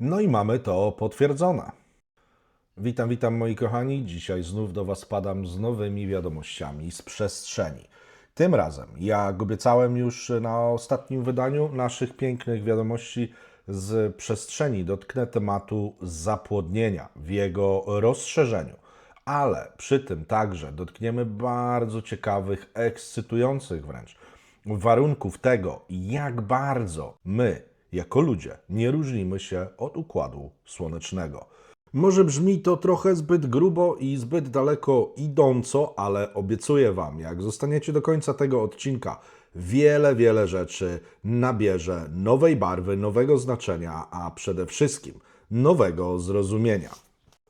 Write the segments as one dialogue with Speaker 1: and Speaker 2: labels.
Speaker 1: No i mamy to potwierdzone. Witam, witam moi kochani. Dzisiaj znów do Was padam z nowymi wiadomościami z przestrzeni. Tym razem, jak obiecałem już na ostatnim wydaniu naszych pięknych wiadomości z przestrzeni, dotknę tematu zapłodnienia w jego rozszerzeniu. Ale przy tym także dotkniemy bardzo ciekawych, ekscytujących wręcz warunków tego, jak bardzo my, jako ludzie, nie różnimy się od układu słonecznego. Może brzmi to trochę zbyt grubo i zbyt daleko idąco, ale obiecuję Wam, jak zostaniecie do końca tego odcinka, wiele, wiele rzeczy nabierze nowej barwy, nowego znaczenia, a przede wszystkim nowego zrozumienia.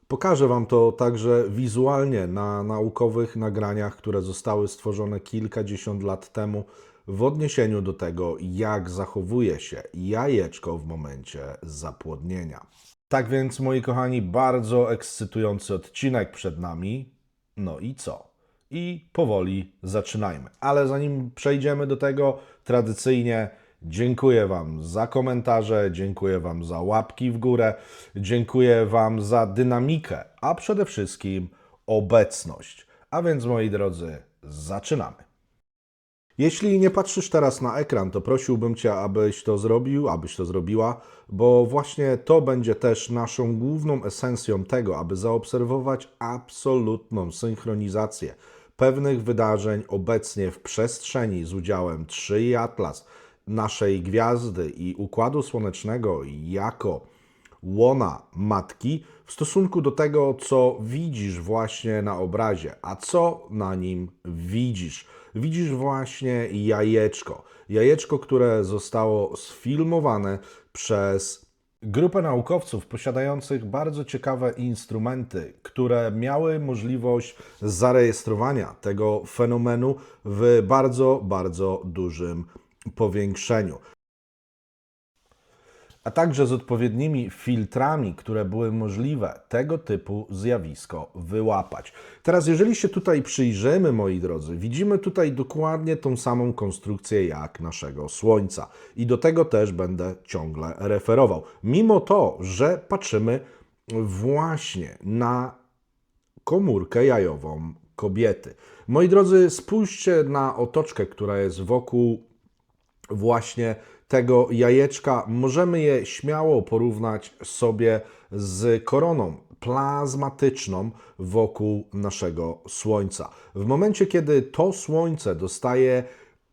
Speaker 1: Pokażę Wam to także wizualnie na naukowych nagraniach, które zostały stworzone kilkadziesiąt lat temu w odniesieniu do tego, jak zachowuje się jajeczko w momencie zapłodnienia. Tak więc, moi kochani, bardzo ekscytujący odcinek przed nami. No i co? I powoli zaczynajmy. Ale zanim przejdziemy do tego, tradycyjnie dziękuję Wam za komentarze, dziękuję Wam za łapki w górę, dziękuję Wam za dynamikę, a przede wszystkim obecność. A więc, moi drodzy, zaczynamy. Jeśli nie patrzysz teraz na ekran, to prosiłbym Cię, abyś to zrobił, abyś to zrobiła, bo właśnie to będzie też naszą główną esencją tego, aby zaobserwować absolutną synchronizację pewnych wydarzeń obecnie w przestrzeni z udziałem 3 i Atlas, naszej gwiazdy i układu słonecznego jako łona matki w stosunku do tego, co widzisz właśnie na obrazie, a co na nim widzisz. Widzisz właśnie jajeczko. Jajeczko, które zostało sfilmowane przez grupę naukowców posiadających bardzo ciekawe instrumenty, które miały możliwość zarejestrowania tego fenomenu w bardzo, bardzo dużym powiększeniu a także z odpowiednimi filtrami, które były możliwe tego typu zjawisko wyłapać. Teraz, jeżeli się tutaj przyjrzymy, moi drodzy, widzimy tutaj dokładnie tą samą konstrukcję jak naszego Słońca i do tego też będę ciągle referował. Mimo to, że patrzymy właśnie na komórkę jajową kobiety. Moi drodzy, spójrzcie na otoczkę, która jest wokół właśnie tego jajeczka, możemy je śmiało porównać sobie z koroną plazmatyczną wokół naszego Słońca. W momencie, kiedy to Słońce dostaje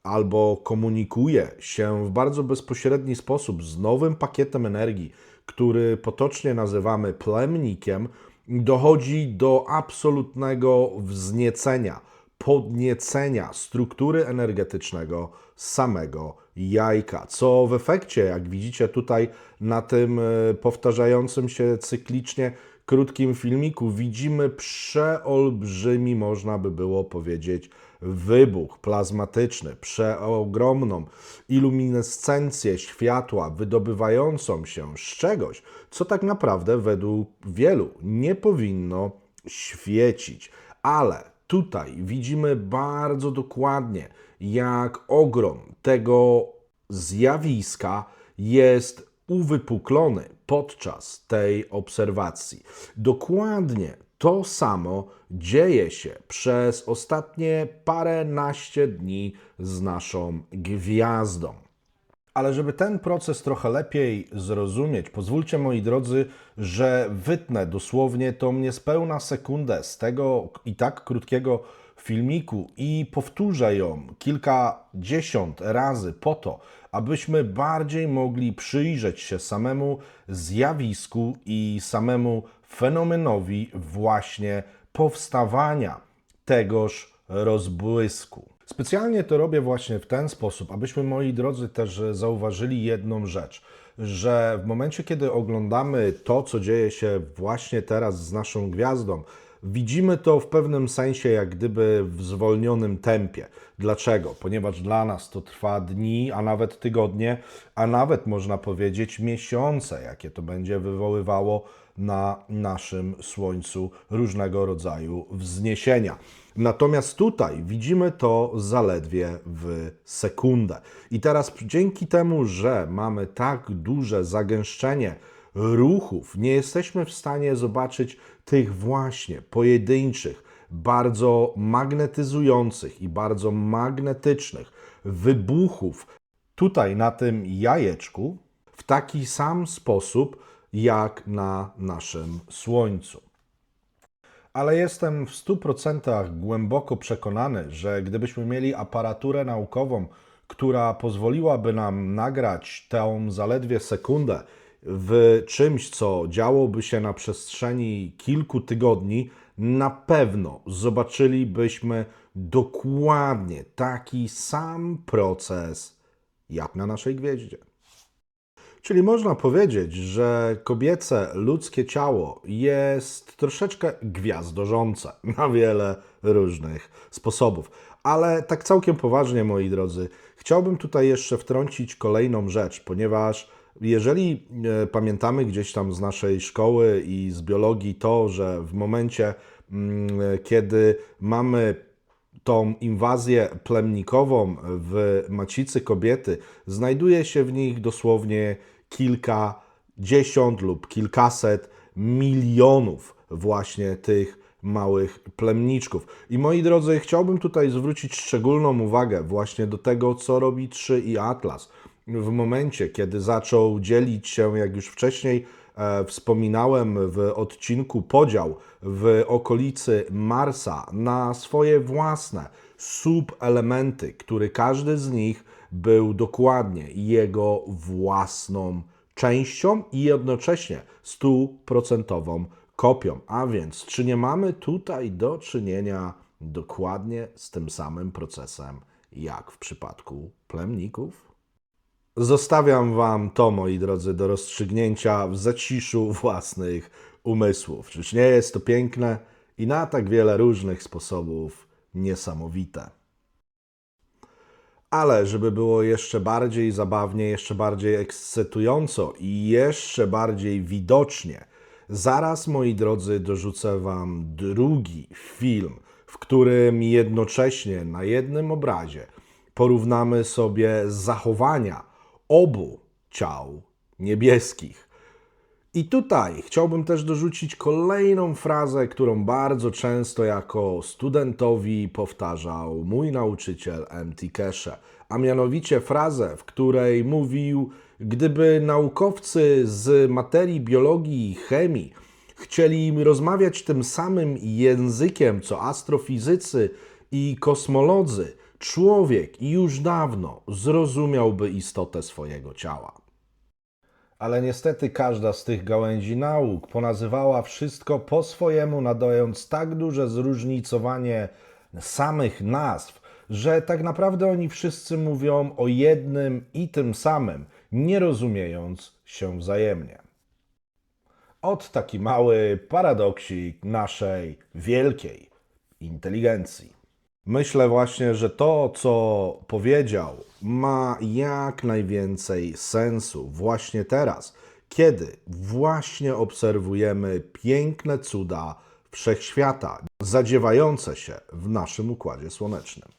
Speaker 1: albo komunikuje się w bardzo bezpośredni sposób z nowym pakietem energii, który potocznie nazywamy plemnikiem, dochodzi do absolutnego wzniecenia, podniecenia struktury energetycznego samego jajka, co w efekcie, jak widzicie tutaj na tym e, powtarzającym się cyklicznie krótkim filmiku, widzimy przeolbrzymi, można by było powiedzieć, wybuch plazmatyczny, przeogromną iluminescencję światła wydobywającą się z czegoś, co tak naprawdę według wielu nie powinno świecić. Ale tutaj widzimy bardzo dokładnie, jak ogrom tego zjawiska jest uwypuklony podczas tej obserwacji. Dokładnie to samo dzieje się przez ostatnie paręnaście dni z naszą gwiazdą. Ale żeby ten proces trochę lepiej zrozumieć, pozwólcie moi drodzy, że wytnę dosłownie tą niespełna sekundę z tego i tak krótkiego filmiku i powtórzę ją kilkadziesiąt razy po to, abyśmy bardziej mogli przyjrzeć się samemu zjawisku i samemu fenomenowi właśnie powstawania tegoż rozbłysku. Specjalnie to robię właśnie w ten sposób, abyśmy, moi drodzy, też zauważyli jedną rzecz, że w momencie, kiedy oglądamy to, co dzieje się właśnie teraz z naszą gwiazdą, Widzimy to w pewnym sensie jak gdyby w zwolnionym tempie. Dlaczego? Ponieważ dla nas to trwa dni, a nawet tygodnie, a nawet można powiedzieć miesiące, jakie to będzie wywoływało na naszym Słońcu różnego rodzaju wzniesienia. Natomiast tutaj widzimy to zaledwie w sekundę. I teraz dzięki temu, że mamy tak duże zagęszczenie ruchów, nie jesteśmy w stanie zobaczyć tych właśnie pojedynczych, bardzo magnetyzujących i bardzo magnetycznych wybuchów tutaj na tym jajeczku w taki sam sposób jak na naszym Słońcu. Ale jestem w 100% głęboko przekonany, że gdybyśmy mieli aparaturę naukową, która pozwoliłaby nam nagrać tę zaledwie sekundę w czymś, co działoby się na przestrzeni kilku tygodni, na pewno zobaczylibyśmy dokładnie taki sam proces jak na naszej gwieździe. Czyli można powiedzieć, że kobiece ludzkie ciało jest troszeczkę gwiazdorzące na wiele różnych sposobów. Ale tak całkiem poważnie, moi drodzy, chciałbym tutaj jeszcze wtrącić kolejną rzecz, ponieważ jeżeli e, pamiętamy gdzieś tam z naszej szkoły i z biologii to, że w momencie, mm, kiedy mamy tą inwazję plemnikową w macicy kobiety, znajduje się w nich dosłownie kilkadziesiąt lub kilkaset milionów właśnie tych małych plemniczków. I moi drodzy, chciałbym tutaj zwrócić szczególną uwagę właśnie do tego, co robi 3 i Atlas. W momencie, kiedy zaczął dzielić się, jak już wcześniej e, wspominałem w odcinku podział w okolicy Marsa na swoje własne subelementy, który każdy z nich był dokładnie jego własną częścią i jednocześnie stuprocentową kopią. A więc, czy nie mamy tutaj do czynienia dokładnie z tym samym procesem, jak w przypadku plemników? Zostawiam Wam to, moi drodzy, do rozstrzygnięcia w zaciszu własnych umysłów. Czyż nie jest to piękne i na tak wiele różnych sposobów niesamowite? Ale żeby było jeszcze bardziej zabawnie, jeszcze bardziej ekscytująco i jeszcze bardziej widocznie, zaraz, moi drodzy, dorzucę Wam drugi film, w którym jednocześnie na jednym obrazie porównamy sobie zachowania obu ciał niebieskich. I tutaj chciałbym też dorzucić kolejną frazę, którą bardzo często jako studentowi powtarzał mój nauczyciel M.T. Keshe, a mianowicie frazę, w której mówił, gdyby naukowcy z materii biologii i chemii chcieli rozmawiać tym samym językiem co astrofizycy i kosmolodzy, człowiek już dawno zrozumiałby istotę swojego ciała. Ale niestety każda z tych gałęzi nauk ponazywała wszystko po swojemu, nadając tak duże zróżnicowanie samych nazw, że tak naprawdę oni wszyscy mówią o jednym i tym samym, nie rozumiejąc się wzajemnie. Od taki mały paradoksik naszej wielkiej inteligencji. Myślę właśnie, że to, co powiedział, ma jak najwięcej sensu właśnie teraz, kiedy właśnie obserwujemy piękne cuda wszechświata zadziewające się w naszym układzie słonecznym.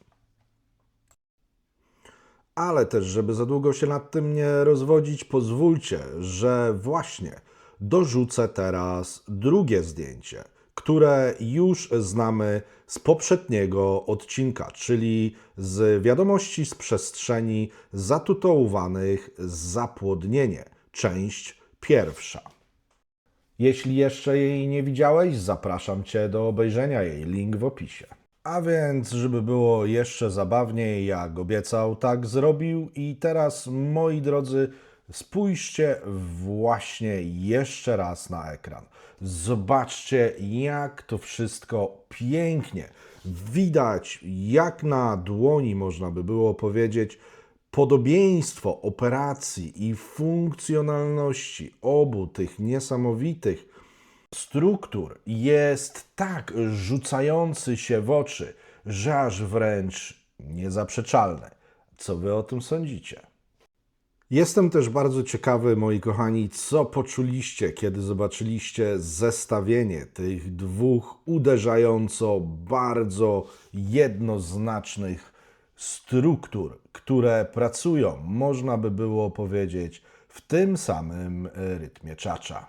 Speaker 1: Ale też, żeby za długo się nad tym nie rozwodzić, pozwólcie, że właśnie dorzucę teraz drugie zdjęcie, które już znamy z poprzedniego odcinka, czyli z wiadomości z przestrzeni zatytułowanych Zapłodnienie, część pierwsza. Jeśli jeszcze jej nie widziałeś, zapraszam Cię do obejrzenia jej, link w opisie. A więc, żeby było jeszcze zabawniej, jak obiecał, tak zrobił. I teraz, moi drodzy, spójrzcie właśnie jeszcze raz na ekran. Zobaczcie, jak to wszystko pięknie widać, jak na dłoni można by było powiedzieć, podobieństwo operacji i funkcjonalności obu tych niesamowitych struktur jest tak rzucający się w oczy, że aż wręcz niezaprzeczalne. Co wy o tym sądzicie? Jestem też bardzo ciekawy, moi kochani, co poczuliście, kiedy zobaczyliście zestawienie tych dwóch uderzająco bardzo jednoznacznych struktur, które pracują, można by było powiedzieć, w tym samym y, rytmie czacza.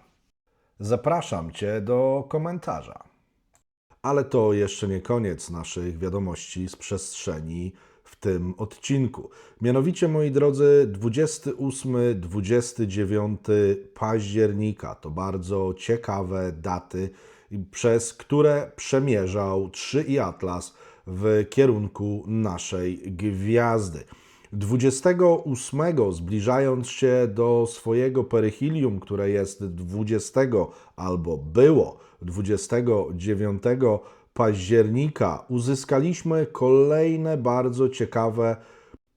Speaker 1: Zapraszam Cię do komentarza. Ale to jeszcze nie koniec naszych wiadomości z przestrzeni tym odcinku. Mianowicie, moi drodzy, 28-29 października to bardzo ciekawe daty, przez które przemierzał 3 i Atlas w kierunku naszej gwiazdy. 28 zbliżając się do swojego peryhilium, które jest 20 albo było 29 października, uzyskaliśmy kolejne bardzo ciekawe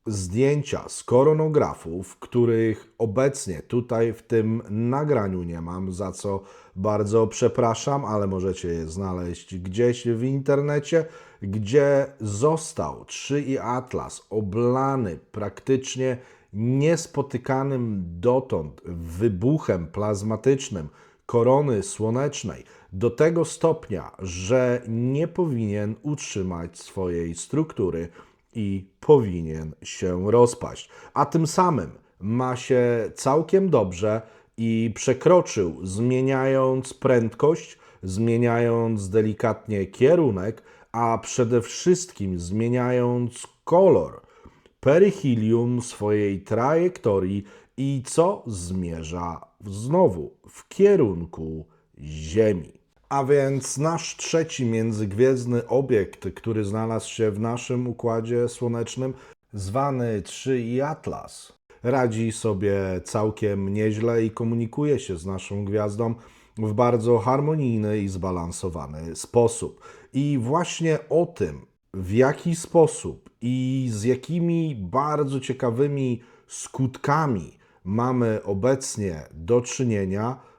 Speaker 1: zdjęcia z koronografów, których obecnie tutaj w tym nagraniu nie mam, za co bardzo przepraszam, ale możecie je znaleźć gdzieś w internecie, gdzie został 3 i Atlas oblany praktycznie niespotykanym dotąd wybuchem plazmatycznym korony słonecznej do tego stopnia, że nie powinien utrzymać swojej struktury i powinien się rozpaść. A tym samym ma się całkiem dobrze i przekroczył, zmieniając prędkość, zmieniając delikatnie kierunek, a przede wszystkim zmieniając kolor peryhilium swojej trajektorii i co zmierza znowu w kierunku Ziemi. A więc nasz trzeci międzygwiezdny obiekt, który znalazł się w naszym układzie słonecznym, zwany 3 i Atlas, radzi sobie całkiem nieźle i komunikuje się z naszą gwiazdą w bardzo harmonijny i zbalansowany sposób. I właśnie o tym, w jaki sposób i z jakimi bardzo ciekawymi skutkami mamy obecnie do czynienia,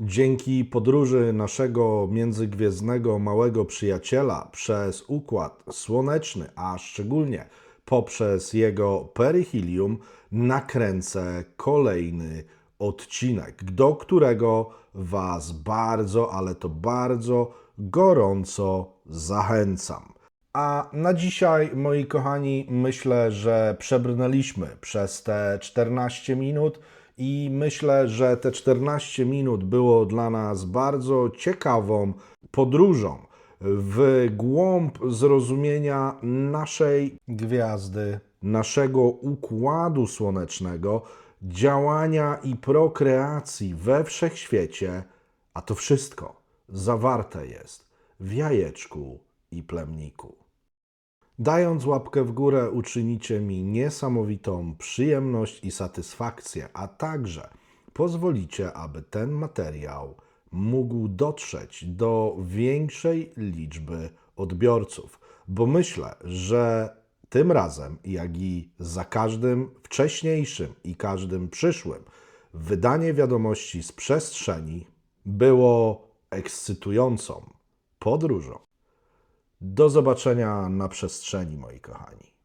Speaker 1: dzięki podróży naszego międzygwiezdnego małego przyjaciela przez układ słoneczny, a szczególnie poprzez jego peryhilium, nakręcę kolejny odcinek, do którego Was bardzo, ale to bardzo gorąco zachęcam. A na dzisiaj, moi kochani, myślę, że przebrnęliśmy przez te 14 minut i myślę, że te 14 minut było dla nas bardzo ciekawą podróżą w głąb zrozumienia naszej gwiazdy, naszego układu słonecznego, działania i prokreacji we wszechświecie, a to wszystko zawarte jest w jajeczku i plemniku. Dając łapkę w górę, uczynicie mi niesamowitą przyjemność i satysfakcję, a także pozwolicie, aby ten materiał mógł dotrzeć do większej liczby odbiorców, bo myślę, że tym razem, jak i za każdym wcześniejszym i każdym przyszłym, wydanie wiadomości z przestrzeni było ekscytującą podróżą. Do zobaczenia na przestrzeni, moi kochani.